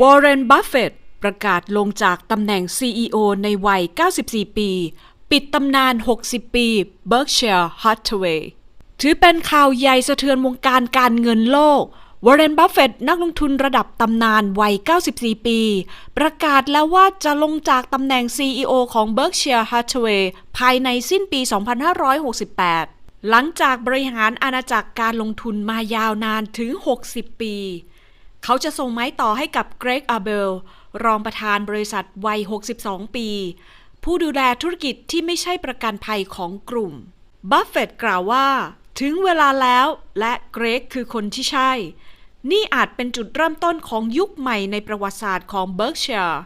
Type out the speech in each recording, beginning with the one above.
วอร์เรน บัฟเฟตประกาศลงจากตำแหน่ง CEO ในวัย 94 ปี ปิดตำนาน 60 ปี Berkshire Hathaway ถือเป็นข่าวใหญ่สะเทือนวงการการเงินโลก วอร์เรน บัฟเฟตนักลงทุนระดับตำนานวัย 94 ปี ประกาศแล้วว่าจะลงจากตำแหน่ง CEO ของ Berkshire Hathaway ภายในสิ้นปี 2568 หลังจากบริหารอาณาจักรการลงทุนมายาวนานถึง 60 ปี เขาจะส่งไม้ต่อให้กับเกรกอาเบล รองประธานบริษัทวัย 62 ปี ผู้ดูแลธุรกิจที่ไม่ใช่ประกันภัยของกลุ่ม บัฟเฟต์กล่าวว่า ถึงเวลาแล้วและเกรกคือคนที่ใช่ นี่อาจเป็นจุดเริ่มต้นของยุคใหม่ในประวัติศาสตร์ของเบิร์กเชียร์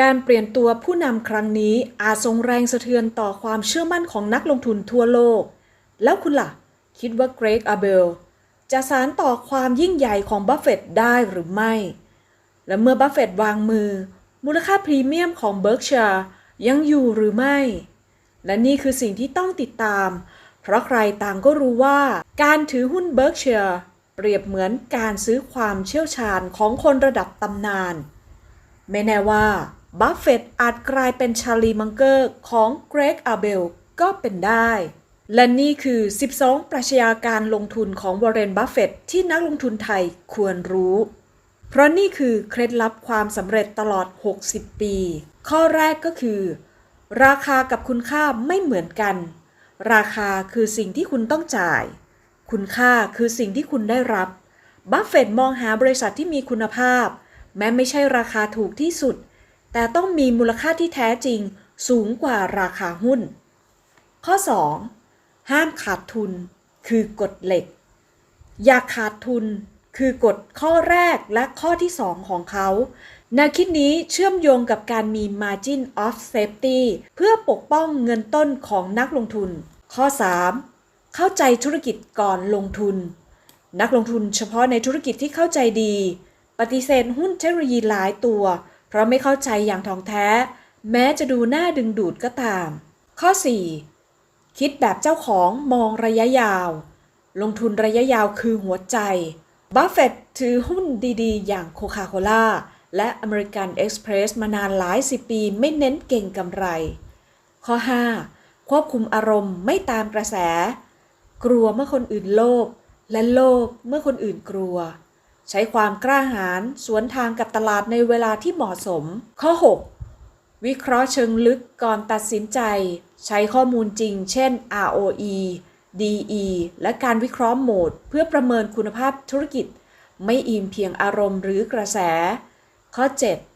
การเปลี่ยนตัวผู้นำครั้งนี้อาจส่งแรงสะเทือนต่อความเชื่อมั่นของนักลงทุนทั่วโลก แล้วคุณล่ะ คิดว่าเกรกอาเบล จะสารต่อความยิ่งใหญ่ของบัฟเฟตต์ได้หรือไม่ และเมื่อบัฟเฟตต์วางมือ มูลค่าพรีเมียมของเบิร์กเชียร์ยังอยู่หรือไม่ และนี่คือสิ่งที่ต้องติดตาม เพราะใครต่างก็รู้ว่า การถือหุ้นเบิร์กเชียร์เปรียบเหมือนการซื้อความเชี่ยวชาญของคนระดับตำนาน ไม่แน่ว่าบัฟเฟตต์อาจกลายเป็นชาลีมังเกอร์ของเกรกอาเบลก็เป็นได้ และนี่คือ 12 ปรัชญาการลงทุนของวอร์เรน บัฟเฟตต์ที่นักลงทุนไทยควรรู้ เพราะนี่คือเคล็ดลับความสำเร็จตลอด 60 ปี ข้อแรกก็คือ ราคากับคุณค่าไม่เหมือนกัน ราคาคือสิ่งที่คุณต้องจ่าย คุณค่าคือสิ่งที่คุณได้รับ บัฟเฟตต์มองหาบริษัทที่มีคุณภาพ แม้ไม่ใช่ราคาถูกที่สุด แต่ต้องมีมูลค่าที่แท้จริง สูงกว่าราคาหุ้น ข้อ 2. ห้ามขาดทุนคือกฎเหล็ก อย่าขาดทุนคือกฎข้อแรกและข้อที่ 2 ของเขา แนวคิดนี้เชื่อมโยงกับการมี margin of safety เพื่อปกป้องเงินต้นของนักลงทุน ข้อ 3. เข้าใจธุรกิจก่อนลงทุน นักลงทุนเฉพาะในธุรกิจที่เข้าใจดี ปฏิเสธหุ้นเทคโนโลยีหลายตัว เพราะไม่เข้าใจอย่างท่องแท้ แม้จะดูน่าดึงดูดก็ตาม ข้อ 4. คิดแบบเจ้าของมองระยะยาว ลงทุนระยะยาวคือหัวใจ บัฟเฟตถือหุ้นดีๆ อย่างโคคาโคล่าและอเมริกันเอ็กซ์เพรสมานานหลายสิบปีไม่เน้นเก่งกำไร ข้อ 5. ควบคุมอารมณ์ไม่ตามกระแส กลัวเมื่อคนอื่นโลภและโลภเมื่อคนอื่นกลัว ใช้ความกล้าหาญสวนทางกับตลาดในเวลาที่เหมาะสม ข้อ 6. วิเคราะห์เชิงลึกก่อนตัดสินใจ ใช้ข้อมูลจริง เช่น ROE DE และการวิเคราะห์โหมด เพื่อประเมินคุณภาพธุรกิจ ไม่อิงเพียงอารมณ์หรือกระแส ข้อ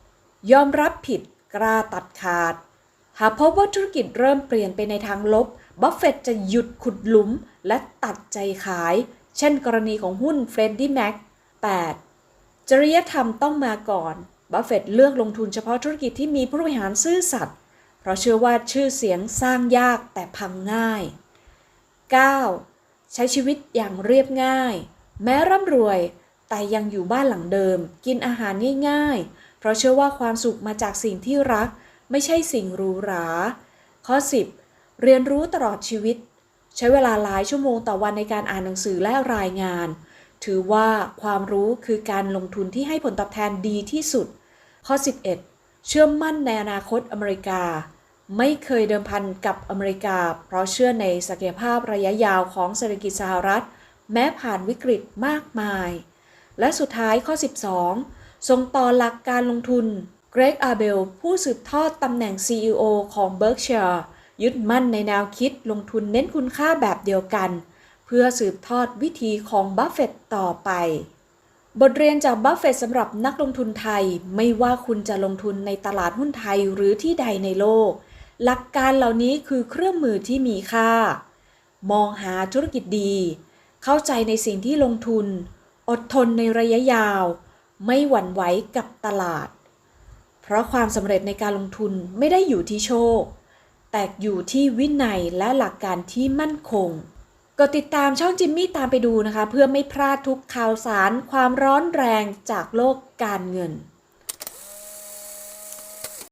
7. ยอมรับผิดกล้าตัดขาด หากพบว่าธุรกิจเริ่มเปลี่ยนไปในทางลบ บัฟเฟตจะหยุดขุดหลุมและตัดใจขาย เช่นกรณีของหุ้นเฟรดดี้แม็ก 8. จริยธรรมต้องมาก่อน บัฟเฟตเลือกลงทุนเฉพาะธุรกิจที่มีผู้บริหารซื่อสัตย์ เพราะเชื่อว่าชื่อเสียงสร้างยากแต่พังง่าย 9. ใช้ชีวิตอย่างเรียบง่าย แม้ร่ำรวย แต่ยังอยู่บ้านหลังเดิม กินอาหารง่าย ๆ เพราะเชื่อว่าความสุขมาจากสิ่งที่รัก ไม่ใช่สิ่งหรูหรา ข้อ 10. เรียนรู้ตลอดชีวิต ใช้เวลาหลายชั่วโมงต่อวันในการอ่านหนังสือและรายงาน ถือว่าความรู้คือการลงทุนที่ให้ผลตอบแทนดีที่สุด ข้อ 11 เชื่อมั่นในอนาคตอเมริกา ไม่เคยเดิมพันกับอเมริกา เพราะเชื่อในศักยภาพระยะยาวของเศรษฐกิจสหรัฐ แม้ผ่านวิกฤตมากมาย และสุดท้ายข้อ 12 ทรงต่อหลักการลงทุน เกรกอาเบล ผู้สืบทอดตำแหน่ง CEO ของ Berkshire ยึดมั่นในแนวคิดลงทุนเน้นคุณค่าแบบเดียวกัน เพื่อสืบทอดวิธีของบัฟเฟตต์ต่อไป บทเรียนจากบัฟเฟตต์สำหรับนักลงทุนไทย ไม่ว่าคุณจะลงทุนในตลาดหุ้นไทยหรือที่ใดในโลก หลักการเหล่านี้คือเครื่องมือที่มีค่า มองหาธุรกิจดี เข้าใจในสิ่งที่ลงทุน อดทนในระยะยาว ไม่หวั่นไหวกับตลาด เพราะความสำเร็จในการลงทุนไม่ได้อยู่ที่โชค แต่อยู่ที่วินัยและหลักการที่มั่นคง กดติดตามช่องจิมมี่ตามไปดูนะคะ เพื่อไม่พลาดทุกข่าวสารความร้อนแรงจากโลกการเงิน